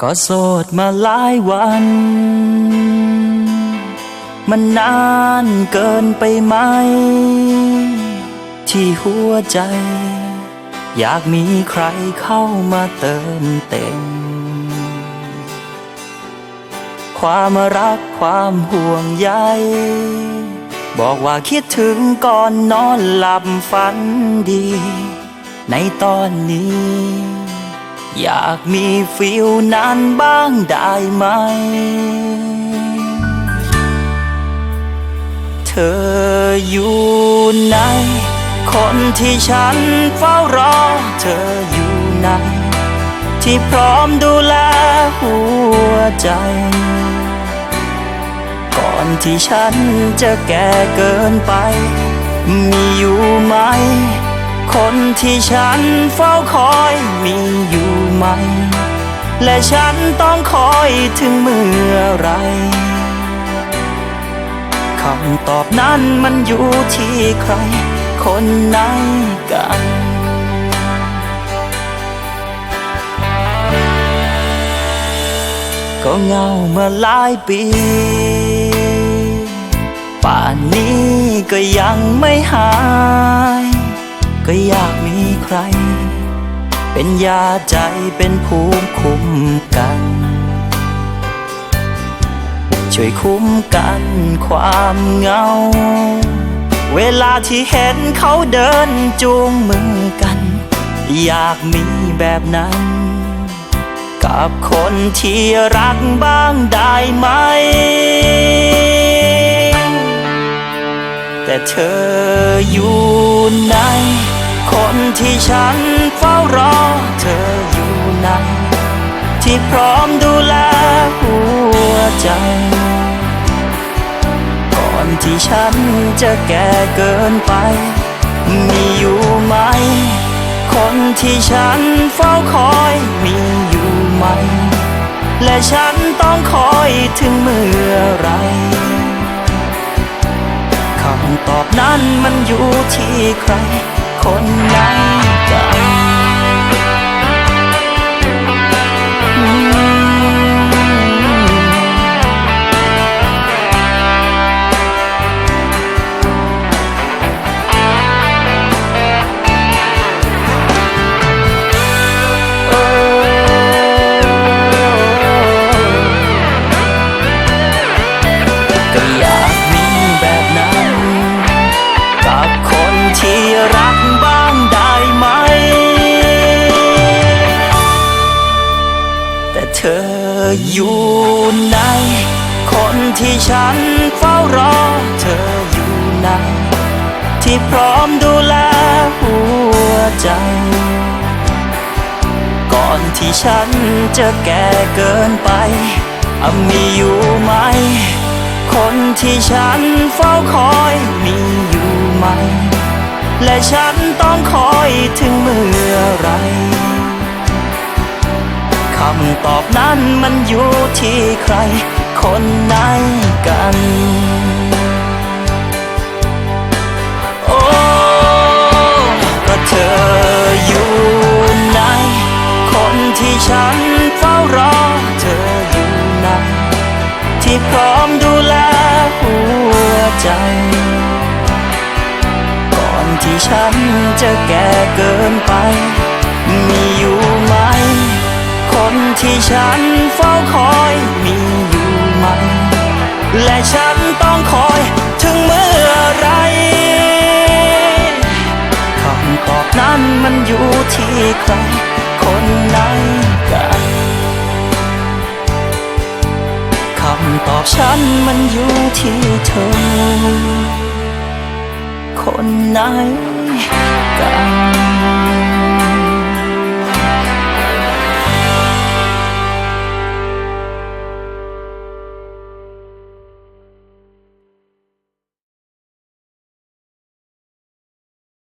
ก็โสดมาหลายวัน มันนานเกินไปไหม ที่หัวใจ อยากมีใครเข้ามาเติมเต็ม ความรักความห่วงใยบอกว่าคิดถึงก่อนนอนหลับฝันดี ในตอนนี้ อยากมีฟิลนั้นบ้างได้ไหม เธออยู่ไหน คนที่ฉันเฝ้ารอ เธออยู่ไหน ที่พร้อมดูแลหัวใจ ก่อนที่ฉันจะแก่เกินไป มีอยู่ไหม คนที่ฉันเฝ้าคอยมีอยู่ไหม และฉันต้องคอยถึงเมื่อไรคำตอบนั้นมันอยู่ที่ใคร คนไหนกันก็เหงามาหลายปี ป่านนี้ก็ยังไม่หาย ก็อยากมีใคร เป็นยาใจเป็นภูมิคุ้มกัน ช่วยคุ้มกันความเหงา เวลาที่เห็นเขาเดินจูงมือกัน อยากมีแบบนั้น กับคนที่รักบ้างได้ไหมแต่เธออยู่ไหน นที่ฉันเฝ้ารอเธออยู่ไหนที่พร้อมดูแลหัวใจ ก่อนที่ฉันจะแก่เกินไป มีอยู่ไหม คนที่ฉันเฝ้าคอยมีอยู่ไหม และฉันต้องคอยถึงเมื่อไรคำตอบนั้นมันอยู่ที่ใคร คนไหน ออยู่ไหน คนที่ฉันเฝ้ารอ เธออยู่ไหน ที่พร้อมดูแลหัวใจ ก่อนที่ฉันจะแก่เกินไปอมีอยู่ไหม คนที่ฉันเฝ้าคอยมีอยู่ไหม และฉันต้องคอยถึงเมื่อไร คำตอบนั้นมันอยู่ที่ใคร คนไหนกัน โอ้ก็เธออยู่ไหน คนที่ฉันเฝ้ารอ เธออยู่ไหนที่พร้อมดูแลหัวใจ ก่อนที่ฉันจะแก่เกินไป ที่ฉันเฝ้าคอยมีอยู่ไหมและฉันต้องคอยถึงเมื่อไรคำตอบนั้นมันอยู่ที่ใครคนไหนกันคำตอบฉันมันอยู่ที่เธอ คนไหนกัน